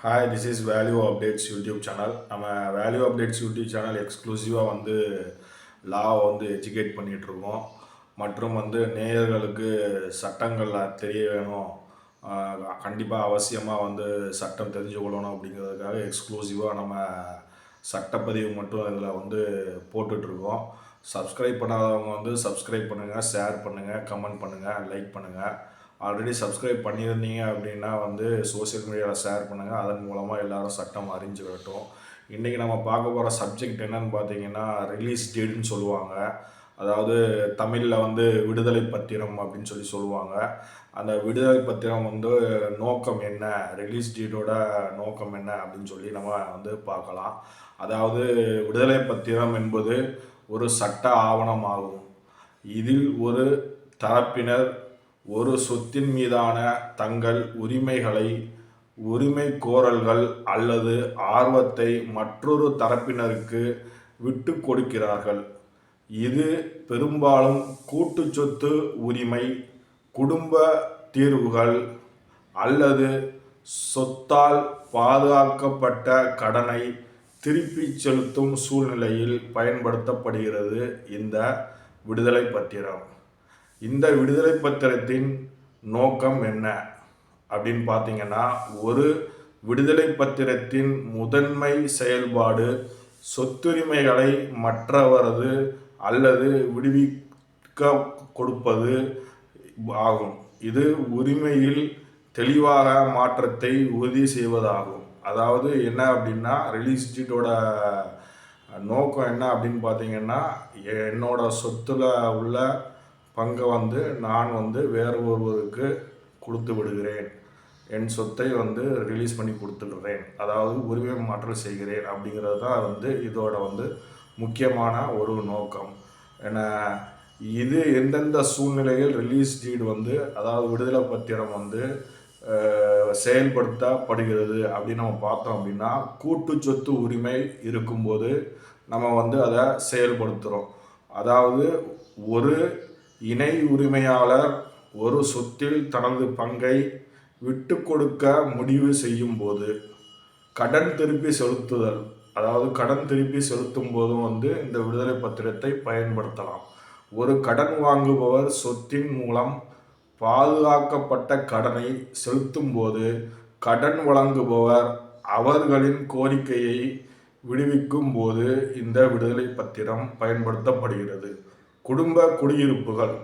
Hi this is value updates YouTube channel நம்ம value updates YouTube channel எக்ஸ்க்ளூசிவாக வந்து லாவை வந்து எஜுகேட் பண்ணிகிட்ருக்கோம் மற்றும் வந்து நேயர்களுக்கு சட்டங்கள் தெரிய வேணும். கண்டிப்பாக அவசியமாக வந்து சட்டம் தெரிஞ்சுக்கொள்ளணும் அப்படிங்கிறதுக்காக எக்ஸ்க்ளூசிவாக நம்ம சட்டப்பதிவு மட்டும் இதில் வந்து போட்டுட்ருக்கோம் சப்ஸ்கிரைப் பண்ணாதவங்க வந்து சப்ஸ்கிரைப் பண்ணுங்கள் ஷேர் பண்ணுங்கள் கமெண்ட் பண்ணுங்கள் லைக் பண்ணுங்கள் ஆல்ரெடி சப்ஸ்கிரைப் பண்ணியிருந்தீங்க அப்படின்னா வந்து சோஷியல் மீடியாவில் ஷேர் பண்ணுங்கள் அதன் மூலமாக எல்லாரும் சட்டம் அறிஞ்சுக்கட்டும். இன்றைக்கி நம்ம பார்க்க போகிற சப்ஜெக்ட் என்னன்னு பார்த்தீங்கன்னா ரிலீஸ் டேட்னு சொல்லுவாங்க. அதாவது தமிழில் வந்து விடுதலை பத்திரம் அப்படின்னு சொல்லி சொல்லுவாங்க. அந்த விடுதலை பத்திரம் வந்து நோக்கம் என்ன? ரிலீஸ் டேட்டோட நோக்கம் என்ன அப்படின்னு சொல்லி நம்ம வந்து பார்க்கலாம். அதாவது விடுதலை பத்திரம் என்பது ஒரு சட்ட ஆவணமாகும். இதில் ஒரு தரப்பினர் ஒரு சொத்தின் மீதான தங்கள் உரிமைகளை உரிமை கோரல்கள் அல்லது ஆர்வத்தை மற்றொரு தரப்பினருக்கு விட்டு கொடுக்கிறார்கள். இது பெரும்பாலும் கூட்டு சொத்து உரிமை குடும்ப தீர்வுகள் அல்லது சொத்தால் பாதுகாக்கப்பட்ட கடனை திருப்பிச் செலுத்தும் சூழ்நிலையில் பயன்படுத்தப்படுகிறது இந்த விடுதலை பத்திரம். இந்த விடுதலை பத்திரத்தின் நோக்கம் என்ன? அப்படின்னு பார்த்தீங்கன்னா ஒரு விடுதலை பத்திரத்தின் முதன்மை செயல்பாடு சொத்துரிமைகளை மற்றவரது அல்லது விடுவிக்க கொடுப்பது ஆகும். இது உரிமையில் தெளிவாக மாற்றத்தை உறுதி செய்வதாகும். அதாவது என்ன அப்படின்னா ரிலீஸ்டோட நோக்கம் என்ன அப்படின்னு பார்த்தீங்கன்னா என்னோட சொத்தில் உள்ள பங்கை வந்து நான் வந்து வேறு ஒருவருக்கு கொடுத்து விடுகிறேன். என் சொத்தை வந்து ரிலீஸ் பண்ணி கொடுத்துடுறேன். அதாவது உரிமை மாற்றம் செய்கிறேன் அப்படிங்கிறது தான் வந்து இதோட வந்து முக்கியமான ஒரு நோக்கம். ஏன்னா இது எந்தெந்த சூழ்நிலையில் ரிலீஸ் டீடு வந்து அதாவது விடுதலை பத்திரம் வந்து செயல்படுத்தப்படுகிறது அப்படின்னு நம்ம பார்த்தோம் அப்படின்னா கூட்டு சொத்து உரிமை இருக்கும்போது நம்ம வந்து அதை செயல்படுத்துகிறோம் அதாவது ஒரு இணை உரிமையாளர் ஒரு சொத்தில் தனது பங்கை விட்டு கொடுக்க முடிவு செய்யும் போது கடன் திருப்பி செலுத்துதல் அதாவது கடன் திருப்பி செலுத்தும் போதும் வந்து இந்த விடுதலை பத்திரத்தை பயன்படுத்தலாம். ஒரு கடன் வாங்குபவர் சொத்தின் மூலம் பாதுகாக்கப்பட்ட கடனை செலுத்தும் போது கடன் வழங்குபவர் அவர்களின் கோரிக்கையை விடுவிக்கும் போது இந்த விடுதலை பத்திரம் பயன்படுத்தப்படுகிறது. குடும்ப குடியிருப்புகள்.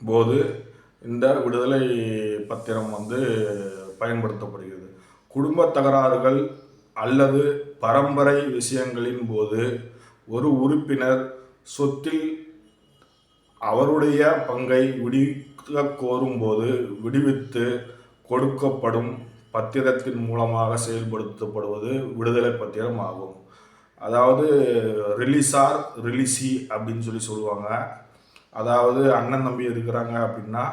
போது இந்த விடுதலை பத்திரம் வந்து பயன்படுத்தப்படுகிறது. குடும்ப தகராறுகள் அல்லது பரம்பரை விஷயங்களின் போது ஒரு உறுப்பினர் சொத்தில் அவருடைய பங்கை விடுவிக்க கோரும்போது விடுவித்து கொடுக்கப்படும் பத்திரத்தின் மூலமாக செயல்படுத்தப்படுவது விடுதலை பத்திரம் ஆகும். அதாவது ரிலீஸார் ரிலீஸி அப்படின்னு சொல்லி சொல்லுவாங்க. அதாவது அண்ணன் தம்பி இருக்கிறாங்க அப்படின்னா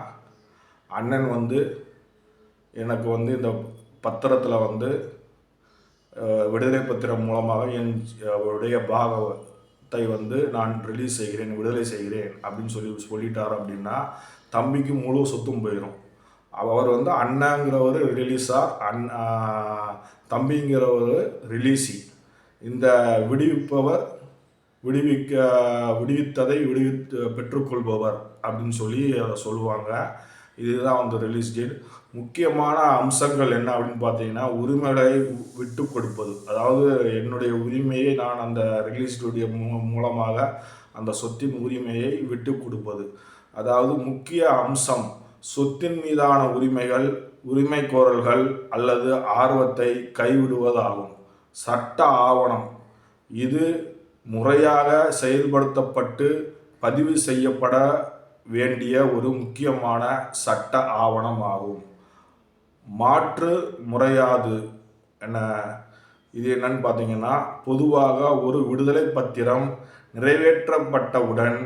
அண்ணன் வந்து எனக்கு வந்து இந்த பத்திரத்தில் வந்து விடுதலை பத்திரம் மூலமாக என் உடைய பாகத்தை வந்து நான் ரிலீஸ் செய்கிறேன் விடுதலை செய்கிறேன் அப்படின்னு சொல்லி சொல்லிட்டார் அப்படின்னா தம்பிக்கு முழு சொத்தும் போயிடும் அவர் வந்து அண்ணாங்கிறவர் ரிலீஸார் அண் தம்பிங்கிறவர் ரிலீஸி இந்த விடுவிப்பவர் விடுவிக்க விடுவித்ததை விடுவித்து பெற்றுக்கொள்பவர் அப்படின்னு சொல்லி அதை சொல்லுவாங்க. இதுதான் வந்து ரிலீஸ் டேட் முக்கியமான அம்சங்கள் என்ன அப்படின்னு பார்த்தீங்கன்னா உரிமைகளை விட்டு கொடுப்பது. அதாவது என்னுடைய உரிமையை நான் அந்த ரிலீஸ் டேட்டிய மூலமாக அந்த சொத்தின் உரிமையை விட்டு கொடுப்பது. அதாவது முக்கிய அம்சம் சொத்தின் மீதான உரிமைகள் உரிமை கோரல்கள் அல்லது ஆர்வத்தை கைவிடுவதாகும். சட்ட ஆவணம். இது முறையாக செயல்படுத்தப்பட்டு பதிவு செய்யப்பட வேண்டிய ஒரு முக்கியமான சட்ட ஆவணம் ஆகும் மாற்று முறையாது என இது என்னன்னு பார்த்தீங்கன்னா பொதுவாக ஒரு விடுதலை பத்திரம் நிறைவேற்றப்பட்டவுடன்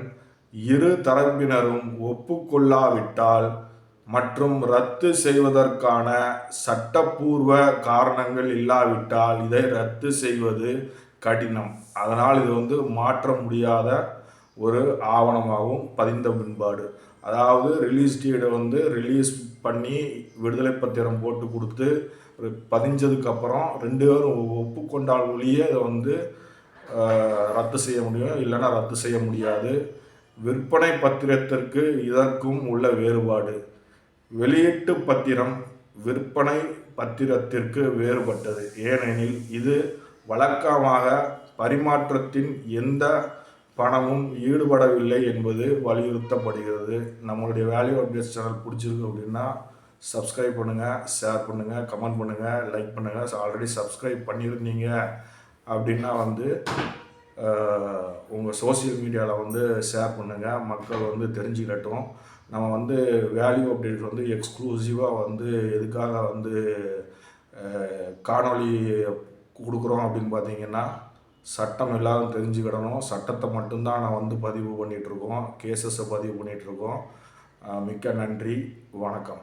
இரு தரப்பினரும் ஒப்புக்கொள்ளாவிட்டால் மற்றும் ரத்து செய்வதற்கான சட்டப்பூர்வ காரணங்கள் இல்லாவிட்டால் இதை ரத்து செய்வது கடினம். அதனால் இது வந்து மாற்ற முடியாத ஒரு ஆவணமாகவும் பதிந்த பின்பாடு. அதாவது ரிலீஸ் டேட்டை வந்து ரிலீஸ் பண்ணி விடுதலை பத்திரம் போட்டு கொடுத்து பதிஞ்சதுக்கப்புறம் ரெண்டு பேரும் ஒப்புக்கொண்டால் ஒழிய இதை வந்து ரத்து செய்ய முடியும். இல்லைன்னா ரத்து செய்ய முடியாது. விற்பனை பத்திரத்திற்கு இதற்கும் உள்ள வேறுபாடு. வெளியீட்டு பத்திரம் விற்பனை பத்திரத்திற்கு வேறுபட்டது. ஏனெனில் இது வழக்கமாக பரிமாற்றத்தின் எந்த பணமும் ஈடுபடவில்லை என்பது வலியுறுத்தப்படுகிறது. நம்மளுடைய வேல்யூ அப்டேட்ஸ் சேனல் பிடிச்சிருக்கு அப்படின்னா சப்ஸ்கிரைப் பண்ணுங்கள் ஷேர் பண்ணுங்கள் கமெண்ட் பண்ணுங்கள் லைக் பண்ணுங்கள் ஆல்ரெடி சப்ஸ்கிரைப் பண்ணியிருந்தீங்க அப்படின்னா வந்து உங்கள் சோஷியல் மீடியாவில் வந்து ஷேர் பண்ணுங்கள் மக்கள் வந்து தெரிஞ்சுக்கட்டும். நம்ம வந்து வேல்யூ அப்டேட் வந்து எக்ஸ்க்ளூசிவாக வந்து எதுக்காக வந்து அஹ், காணொளி கொடுக்குறோம் அப்படின்னு பார்த்தீங்கன்னா சட்டம் எல்லாரும் தெரிஞ்சுக்கிடணும். சட்டத்தை மட்டும்தான் நான் வந்து பதிவு பண்ணிகிட்ருக்கோம் கேசஸை பதிவு பண்ணிகிட்ருக்கோம் மிக்க நன்றி. வணக்கம்.